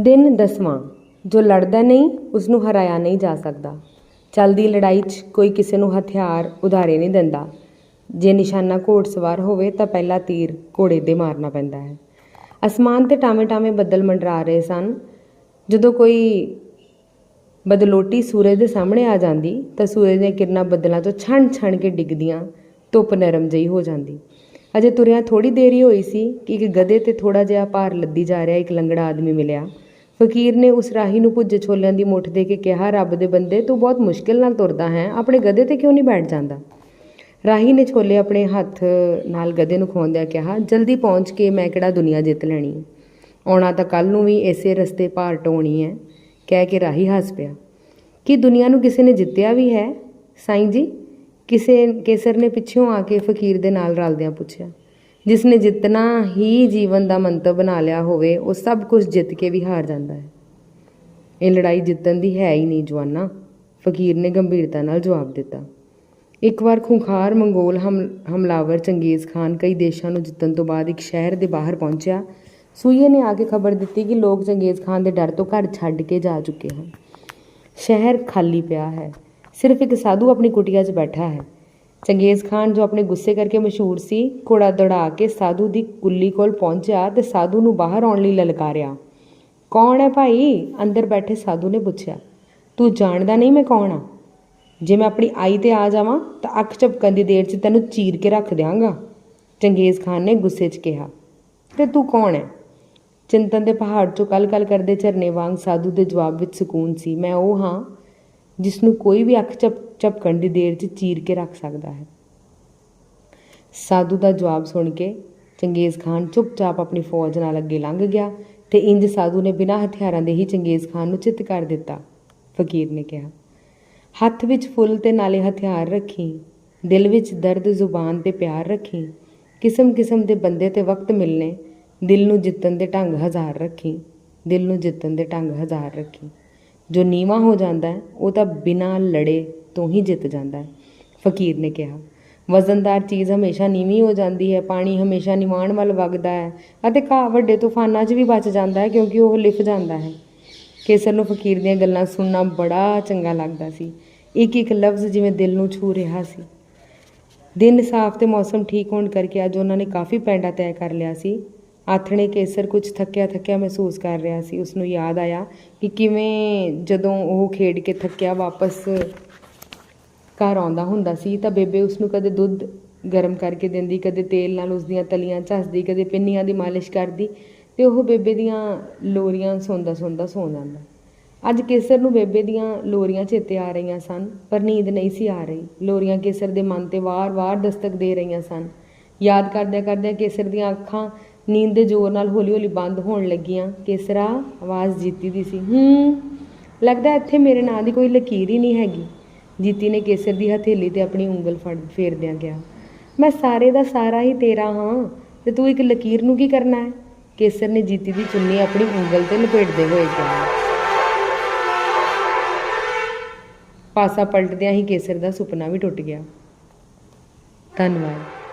ਦਿਨ ਦਸਵਾਂ, ਜੋ ਲੜਦਾ ਨਹੀਂ ਉਸ ਨੂੰ ਹਰਾਇਆ ਨਹੀਂ ਜਾ ਸਕਦਾ। ਚੱਲਦੀ ਲੜਾਈ 'ਚ ਕੋਈ ਕਿਸੇ ਨੂੰ ਹਥਿਆਰ, ਉਧਾਰੇ ਨਹੀਂ ਦਿੰਦਾ। ਜੇ ਨਿਸ਼ਾਨਾ ਘੋੜਸਵਾਰ ਹੋਵੇ ਤਾਂ ਪਹਿਲਾ ਤੀਰ ਘੋੜੇ ਦੇ ਮਾਰਨਾ ਪੈਂਦਾ ਹੈ। ਅਸਮਾਨ ਤੇ ਟਾਵੇਂ ਟਾਵੇਂ ਬੱਦਲ ਮੰਡਰਾ ਰਹੇ ਸਨ। ਜਦੋਂ ਕੋਈ ਬਦਲੋਟੀ ਸੂਰਜ ਦੇ ਸਾਹਮਣੇ ਆ ਜਾਂਦੀ, ਤਾਂ ਸੂਰਜ ਦੀਆਂ ਕਿਰਨਾਂ ਬੱਦਲਾਂ ਤੋਂ ਛਣ ਛਣ ਕੇ ਡਿੱਗਦੀਆਂ, ਧੁੱਪ ਨਰਮ ਜਿਹੀ ਹੋ ਜਾਂਦੀ। ਅਜੇ ਤੁਰਿਆ ਥੋੜੀ ਦੇਰ ਹੀ ਹੋਈ ਸੀ ਕਿ ਇੱਕ ਗਧੇ ਤੇ ਥੋੜਾ ਜਿਹਾ ਭਾਰ ਲੱਦੀ ਜਾ ਰਿਹਾ ਇੱਕ ਲੰਗੜਾ ਆਦਮੀ ਮਿਲਿਆ। ਫਕੀਰ ਨੇ ਉਸ ਰਾਹੀ ਨੂੰ ਭੁੱਜੇ ਛੋਲਿਆਂ ਦੀ ਮੁੱਠ ਦੇ ਕੇ ਕਿਹਾ, ਰੱਬ ਦੇ ਬੰਦੇ, ਤੂੰ ਬਹੁਤ ਮੁਸ਼ਕਿਲ ਨਾਲ ਤੁਰਦਾ ਹੈ। ਆਪਣੇ ਗਧੇ ਤੇ ਕਿਉਂ ਨਹੀਂ ਬੈਠ ਜਾਂਦਾ? ਰਾਹੀ ਨੇ ਛੋਲੇ ਆਪਣੇ ਹੱਥ ਨਾਲ ਗਧੇ ਨੂੰ ਖਵਾਉਂਦਿਆਂ ਕਿਹਾ, ਜਲਦੀ ਪਹੁੰਚ ਕੇ ਮੈਂ ਕਿਹੜਾ ਦੁਨੀਆ ਜਿੱਤ ਲੈਣੀ ਹੈ? ਆਉਣਾ ਤਾਂ ਕੱਲ ਨੂੰ ਵੀ ਇਸੇ ਰਸਤੇ ਭਾਰ ਢੋਣੀ ਹੈ। ਕਹਿ ਕੇ ਰਾਹੀ ਹੱਸ ਪਿਆ। ਕੀ ਦੁਨੀਆ ਨੂੰ ਕਿਸੇ ਨੇ ਜਿੱਤਿਆ ਵੀ ਹੈ? ਸਾਈਂ ਜੀ, ਕਿਸੇ, ਕੇਸਰ ਨੇ ਪਿੱਛੋਂ ਆ ਕੇ ਫਕੀਰ ਦੇ ਨਾਲ ਰਲਦਿਆਂ ਪੁੱਛਿਆ। ਜਿਸ ਨੇ ਜਿੱਤਣਾ ਹੀ ਜੀਵਨ ਦਾ ਮੰਤਵ ਬਣਾ ਲਿਆ ਹੋਵੇ, ਉਹ ਸਭ ਕੁਝ ਜਿੱਤ ਕੇ ਵੀ ਹਾਰ ਜਾਂਦਾ ਹੈ। ਇਹ ਲੜਾਈ ਜਿੱਤਣ ਦੀ ਹੈ ਹੀ ਨਹੀਂ, ਜਵਾਨਾ। ਫਕੀਰ ਨੇ ਗੰਭੀਰਤਾ ਨਾਲ ਜਵਾਬ ਦਿੱਤਾ। ਇੱਕ ਵਾਰ ਖੁੰਖਾਰ ਮੰਗੋਲ ਹਮ, ਹਮਲਾਵਰ ਚੰਗੇਜ਼ ਖਾਨ ਕਈ ਦੇਸ਼ਾਂ ਨੂੰ ਜਿੱਤਣ ਤੋਂ ਬਾਅਦ ਇੱਕ ਸ਼ਹਿਰ ਦੇ ਬਾਹਰ ਪਹੁੰਚਿਆ। ਸੂਈਏ ਨੇ ਆ ਕੇ ਖਬਰ ਦਿੱਤੀ ਕਿ ਲੋਕ ਚੰਗੇਜ਼ ਖਾਨ ਦੇ ਡਰ ਤੋਂ ਘਰ ਛੱਡ ਕੇ ਜਾ ਚੁੱਕੇ ਹਨ। ਸ਼ਹਿਰ ਖਾਲੀ ਪਿਆ ਹੈ। ਸਿਰਫ ਇੱਕ ਸਾਧੂ ਆਪਣੀ ਕੁਟੀਆ 'ਚ ਬੈਠਾ ਹੈ। ਚੰਗੇਜ਼ ਖਾਨ ਜੋ ਆਪਣੇ ਗੁੱਸੇ ਕਰਕੇ ਮਸ਼ਹੂਰ ਸੀ, ਘੋੜਾ ਦੌੜਾ ਕੇ ਸਾਧੂ ਦੀ ਕੁੱਲੀ ਕੋਲ ਪਹੁੰਚਿਆ ਤੇ ਸਾਧੂ ਨੂੰ ਬਾਹਰ ਆਉਣ ਲਈ ਲਲਕਾਰਿਆ। ਕੌਣ ਹੈ ਭਾਈ? ਅੰਦਰ ਬੈਠੇ ਸਾਧੂ ਨੇ ਪੁੱਛਿਆ। ਤੂੰ ਜਾਣਦਾ ਨਹੀਂ ਮੈਂ ਕੌਣ ਆ? ਜੇ ਮੈਂ ਆਪਣੀ ਆਈ ਤੇ ਆ ਜਾਵਾਂ, ਤਾਂ ਅੱਖ ਝਪਕਣ ਦੀ ਦੇਰ 'ਚ ਤੈਨੂੰ ਚੀਰ ਕੇ ਰੱਖ ਦਿਆਂਗਾ। ਚੰਗੇਜ਼ ਖਾਨ ਨੇ ਗੁੱਸੇ 'ਚ ਕਿਹਾ। ਤੇ ਤੂੰ ਕੌਣ ਹੈ? ਚਿੰਤਨ ਦੇ ਪਹਾੜ 'ਚੋਂ ਕਲ-ਕਲ ਕਰਦੇ ਝਰਨੇ ਵਾਂਗ ਸਾਧੂ ਦੇ ਜਵਾਬ ਵਿੱਚ ਸਕੂਨ ਸੀ। ਮੈਂ ਉਹ ਹਾਂ ਜਿਸ ਨੂੰ ਕੋਈ ਵੀ ਅੱਖ ਝਪ ਝਪਕਣ ਦੀ ਦੇਰ 'ਚ ਚੀਰ ਕੇ ਰੱਖ ਸਕਦਾ ਹੈ। ਸਾਧੂ ਦਾ ਜਵਾਬ ਸੁਣ ਕੇ ਚੰਗੇਜ਼ ਖਾਨ ਚੁੱਪਚਾਪ ਆਪਣੀ ਫੌਜ ਨਾਲ ਅੱਗੇ ਲੰਘ ਗਿਆ ਤੇ ਇੰਜ ਸਾਧੂ ਨੇ ਬਿਨਾਂ ਹਥਿਆਰਾਂ ਦੇ ਹੀ ਚੰਗੇਜ਼ ਖਾਨ ਨੂੰ ਚਿੱਤ ਕਰ ਦਿੱਤਾ, ਫਕੀਰ ਨੇ ਕਿਹਾ। ਹੱਥ ਵਿੱਚ ਫੁੱਲ ਤੇ ਨਾਲੇ ਹਥਿਆਰ ਰੱਖੀ, ਦਿਲ ਵਿੱਚ ਦਰਦ ਜ਼ੁਬਾਨ ਤੇ ਪਿਆਰ ਰੱਖੀ, ਕਿਸਮ ਕਿਸਮ ਦੇ ਬੰਦੇ ਤੇ ਵਕਤ ਮਿਲਨੇ, ਦਿਲ ਨੂੰ ਜਿੱਤਣ ਦੇ ਢੰਗ ਹਜ਼ਾਰ ਰੱਖੀ, ਦਿਲ ਨੂੰ ਜਿੱਤਣ ਦੇ ਢੰਗ ਹਜ਼ਾਰ ਰੱਖੀ। ਜੋ ਨੀਵਾਂ ਹੋ ਜਾਂਦਾ ਹੈ, ਉਹ ਤਾਂ ਬਿਨਾਂ ਲੜੇ ਤੋਂ ਹੀ ਜਿੱਤ ਜਾਂਦਾ ਹੈ। ਫਕੀਰ ਨੇ ਕਿਹਾ, ਵਜ਼ਨਦਾਰ ਚੀਜ਼ ਹਮੇਸ਼ਾ ਨੀਵੀਂ ਹੋ ਜਾਂਦੀ ਹੈ, ਪਾਣੀ ਹਮੇਸ਼ਾ ਨਿਵਾਣ ਵੱਲ ਵਗਦਾ ਹੈ ਅਤੇ ਘਾਹ ਵੱਡੇ ਤੂਫਾਨਾਂ 'ਚ ਵੀ ਬਚ ਜਾਂਦਾ ਹੈ ਕਿਉਂਕਿ ਉਹ ਲਿਫ ਜਾਂਦਾ ਹੈ। ਕੇਸਰ ਨੂੰ ਫਕੀਰ ਦੀਆਂ ਗੱਲਾਂ ਸੁਣਨਾ ਬੜਾ ਚੰਗਾ ਲੱਗਦਾ ਸੀ। ਇੱਕ ਇੱਕ ਲਫ਼ਜ਼ ਜਿਵੇਂ ਦਿਲ ਨੂੰ ਛੂ ਰਿਹਾ ਸੀ। ਦਿਨ ਸਾਫ਼ ਤੇ ਮੌਸਮ ਠੀਕ ਹੋਣ ਕਰਕੇ ਅੱਜ ਉਹਨਾਂ ਨੇ ਕਾਫੀ ਪੈਂਡਾ ਤੈਅ ਕਰ ਲਿਆ ਸੀ। ਆਥਣੇ ਕੇਸਰ ਕੁਝ ਥੱਕਿਆ ਥੱਕਿਆ ਮਹਿਸੂਸ ਕਰ ਰਿਹਾ ਸੀ। ਉਸ ਨੂੰ ਯਾਦ ਆਇਆ ਕਿ ਕਿਵੇਂ ਜਦੋਂ ਉਹ ਖੇਡ ਕੇ ਥੱਕਿਆ ਵਾਪਸ ਘਰ ਆਉਂਦਾ ਹੁੰਦਾ ਸੀ ਤਾਂ ਬੇਬੇ ਉਸ ਨੂੰ ਕਦੇ ਦੁੱਧ ਗਰਮ ਕਰਕੇ ਦਿੰਦੀ, ਕਦੇ ਤੇਲ ਨਾਲ ਉਸ ਦੀਆਂ ਤਲੀਆਂ ਝੱਸਦੀ, ਕਦੇ ਪਿੰਨੀਆਂ ਦੀ ਮਾਲਿਸ਼ ਕਰਦੀ ਤੇ ਉਹ ਬੇਬੇ ਦੀਆਂ ਲੋਰੀਆਂ ਸੌਂਦਾ ਸੌਂਦਾ ਸੌਂ ਜਾਂਦਾ। ਅੱਜ ਕੇਸਰ ਨੂੰ ਬੇਬੇ ਦੀਆਂ ਲੋਰੀਆਂ ਚੇਤੇ ਆ ਰਹੀਆਂ ਸਨ, ਪਰ ਨੀਂਦ ਨਹੀਂ ਸੀ ਆ ਰਹੀ। ਲੋਰੀਆਂ ਕੇਸਰ ਦੇ ਮਨ ਤੇ ਵਾਰ-ਵਾਰ ਦਸਤਕ ਦੇ ਰਹੀਆਂ ਸਨ। ਯਾਦ ਕਰਦਿਆਂ ਕਰਦਿਆਂ ਕੇਸਰ ਦੀਆਂ ਅੱਖਾਂ ਨੀਂਦ ਦੇ ਜ਼ੋਰ ਨਾਲ ਹੌਲੀ-ਹੌਲੀ ਬੰਦ ਹੋਣ ਲੱਗੀਆਂ ਕੇਸਰਾ ਆਵਾਜ਼ ਜੀਤੀ ਦੀ ਸੀ। ਹੂੰ, ਲੱਗਦਾ ਇੱਥੇ ਮੇਰੇ ਨਾਂ ਦੀ ਕੋਈ ਲਕੀਰ ਹੀ ਨਹੀਂ ਹੈਗੀ। ਜੀਤੀ ਨੇ ਕੇਸਰ ਦੀ ਹਥੇਲੀ ਤੇ ਆਪਣੀ ਉਂਗਲ ਫੜ, ਫੇਰਦਿਆਂ ਗਿਆ ਮੈਂ ਸਾਰੇ ਦਾ ਸਾਰਾ ਹੀ ਤੇਰਾ ਹਾਂ, ਤੇ ਤੂੰ ਇੱਕ ਲਕੀਰ ਨੂੰ ਕੀ ਕਰਨਾ ਹੈ? ਕੇਸਰ ਨੇ ਜੀਤੀ ਦੀ ਚੁੰਨੀ ਆਪਣੀ ਉਂਗਲ ਤੇ ਲਪੇਟਦੇ ਹੋਏ ਕਿਹਾ। ਪਾਸਾ ਪਲਟਦਿਆਂ ਹੀ ਕੇਸਰ ਦਾ ਸੁਪਨਾ ਵੀ ਟੁੱਟ ਗਿਆ। ਧੰਨਵਾਦ।